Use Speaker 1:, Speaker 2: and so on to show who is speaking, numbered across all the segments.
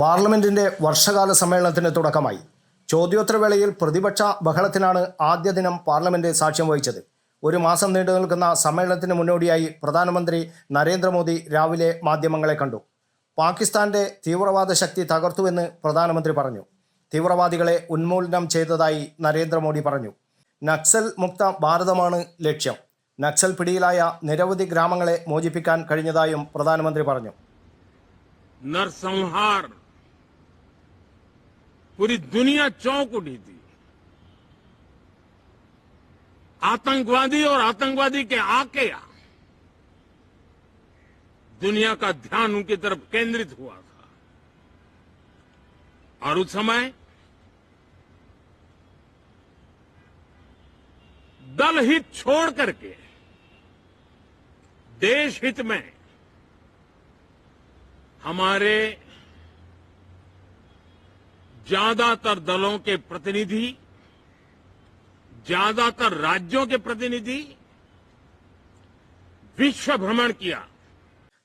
Speaker 1: പാർലമെന്റിന്റെ വർഷകാല സമ്മേളനത്തിന് തുടക്കമായി. ചോദ്യോത്തരവേളയിൽ പ്രതിപക്ഷ ബഹളത്തിനാണ് ആദ്യ ദിനം പാർലമെന്റ് സാക്ഷ്യം വഹിച്ചത്. ഒരു മാസം നീണ്ടു നിൽക്കുന്ന സമ്മേളനത്തിന് മുന്നോടിയായി പ്രധാനമന്ത്രി നരേന്ദ്രമോദി രാവിലെ മാധ്യമങ്ങളെ കണ്ടു. പാകിസ്ഥാന്റെ തീവ്രവാദ ശക്തി തകർത്തുവെന്ന് പ്രധാനമന്ത്രി പറഞ്ഞു. തീവ്രവാദികളെ ഉന്മൂലനം ചെയ്തതായി നരേന്ദ്രമോദി പറഞ്ഞു. നക്സൽ മുക്ത ഭാരതമാണ് ലക്ഷ്യം. നക്സൽ പിടിയിലായ നിരവധി ഗ്രാമങ്ങളെ മോചിപ്പിക്കാൻ കഴിഞ്ഞതായും പ്രധാനമന്ത്രി പറഞ്ഞു.
Speaker 2: നർസംഹാർ पूरी दुनिया चौंक उठी थी। आतंकवादी और आतंकवादी के आके दुनिया का ध्यान उनकी तरफ़ केंद्रित हुआ था। और उस समय दल हित छोड़ करके, देश हित में हमारे ज्यादातर दलों के प्रतिनिधि ज्यादातर राज्यों के प्रतिनिधि विश्व भ्रमण किया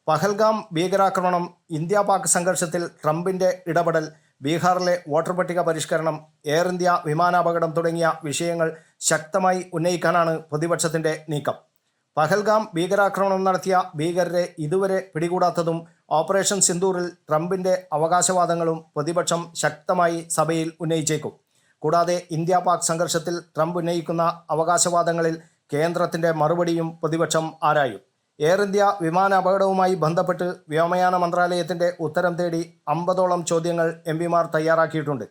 Speaker 1: പഹൽഗാം ഭീകരാക്രമണം ഇന്ത്യ പാക് സംഘർഷത്തിൽ ട്രംപിന്റെ ഇടപെടൽ ബീഹാറിലെ വോട്ടർ പട്ടിക പരിഷ്കരണം എയർ ഇന്ത്യ വിമാനാപകടം തുടങ്ങിയ വിഷയങ്ങൾ ശക്തമായി ഉന്നയിക്കാനാണ് പ്രതിപക്ഷത്തിന്റെ നീക്കം പഹൽഗാം ഭീകരാക്രമണം നടത്തിയ ഭീകരരെ ഇതുവരെ പിടികൂടാത്തതും ഓപ്പറേഷൻ സിന്ദൂറിൽ ട്രംപിന്റെ അവകാശവാദങ്ങളും പ്രതിപക്ഷം ശക്തമായി സഭയിൽ ഉന്നയിച്ചേക്കും. കൂടാതെ ഇന്ത്യ പാക് സംഘർഷത്തിൽ ട്രംപ് ഉന്നയിക്കുന്ന അവകാശവാദങ്ങളിൽ കേന്ദ്രത്തിന്റെ മറുപടിയും പ്രതിപക്ഷം ആരായും. എയർ ഇന്ത്യ വിമാന അപകടവുമായി ബന്ധപ്പെട്ട് വ്യോമയാന മന്ത്രാലയത്തിന്റെ ഉത്തരം തേടി അമ്പതോളം ചോദ്യങ്ങൾ എം പിമാർ തയ്യാറാക്കിയിട്ടുണ്ട്.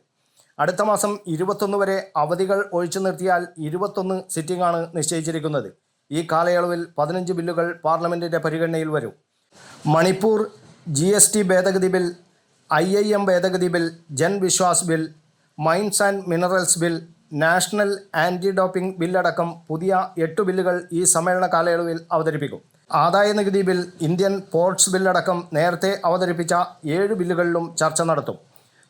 Speaker 1: അടുത്ത മാസം ഇരുപത്തൊന്ന് വരെ അവധികൾ ഒഴിച്ചു നിർത്തിയാൽ ഇരുപത്തൊന്ന് സിറ്റിംഗാണ് നിശ്ചയിച്ചിരിക്കുന്നത്. ഈ കാലയളവിൽ പതിനഞ്ച് ബില്ലുകൾ പാർലമെന്റിന്റെ പരിഗണനയിൽ വരും. മണിപ്പൂർ ജി എസ് ടി ഭേദഗതി ബിൽ ഐ ഐ എം ഭേദഗതി bill Jan Vishwas bill mines and minerals bill national anti doping ബില്ലടക്കം പുതിയ എട്ട് ബില്ലുകൾ ഈ സമ്മേളന കാലയളവിൽ അവതരിപ്പിക്കും. ആദായ നികുതി ബിൽ ഇന്ത്യൻ പോർട്സ് ബില്ലടക്കം നേരത്തെ അവതരിപ്പിച്ച ഏഴ് ബില്ലുകളിലും ചർച്ച നടത്തും.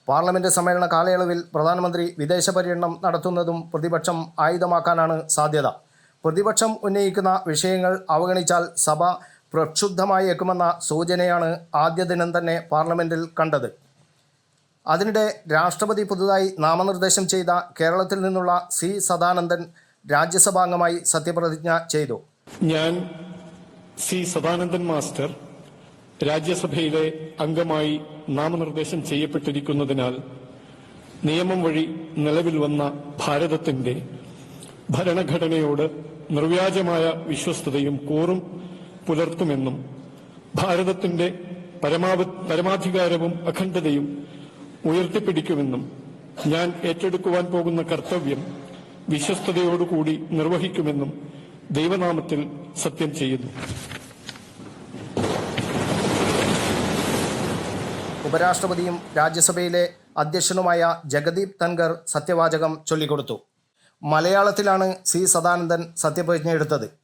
Speaker 1: പാർലമെന്റ് സമ്മേളന കാലയളവിൽ പ്രധാനമന്ത്രി വിദേശ പര്യടനം നടത്തുന്നതും പ്രതിപക്ഷം ആയുധമാക്കാനാണ് സാധ്യത. പ്രതിപക്ഷം ഉന്നയിക്കുന്ന വിഷയങ്ങൾ അവഗണിച്ചാൽ സഭ പ്രക്ഷുബ്ധമായേക്കുമെന്ന സൂചനയാണ് ആദ്യ ദിനം തന്നെ പാർലമെന്റിൽ കണ്ടത്. അതിനിടെ രാഷ്ട്രപതി പുതുതായി നാമനിർദ്ദേശം ചെയ്ത കേരളത്തിൽ നിന്നുള്ള സി സദാനന്ദൻ രാജ്യസഭാംഗമായി സത്യപ്രതിജ്ഞ ചെയ്തു.
Speaker 3: ഞാൻ സി സദാനന്ദൻ മാസ്റ്റർ രാജ്യസഭയിലെ അംഗമായി നാമനിർദ്ദേശം ചെയ്യപ്പെട്ടിരിക്കുന്നതിനാൽ നിയമം വഴി നിലവിൽ വന്ന ഭാരതത്തിന്റെ ഭരണഘടനയോട് നിർവ്യാജമായ വിശ്വസ്തയും കൂറും പുലർത്തുമെന്നും ഭാരതത്തിന്റെ പരമാധികാരവും അഖണ്ഡതയും ഉയർത്തിപ്പിടിക്കുമെന്നും ഞാൻ ഏറ്റെടുക്കുവാൻ പോകുന്ന കർത്തവ്യം വിശ്വസ്തയോടുകൂടി നിർവഹിക്കുമെന്നും ദൈവനാമത്തിൽ സത്യം ചെയ്യുന്നു.
Speaker 1: ഉപരാഷ്ട്രപതിയും രാജ്യസഭയിലെ അധ്യക്ഷനുമായ ജഗദീപ് തൻഗർ സത്യവാചകം ചൊല്ലിക്കൊടുത്തു. മലയാളത്തിലാണ് സി സദാനന്ദൻ സത്യപ്രതിജ്ഞ എടുത്തത്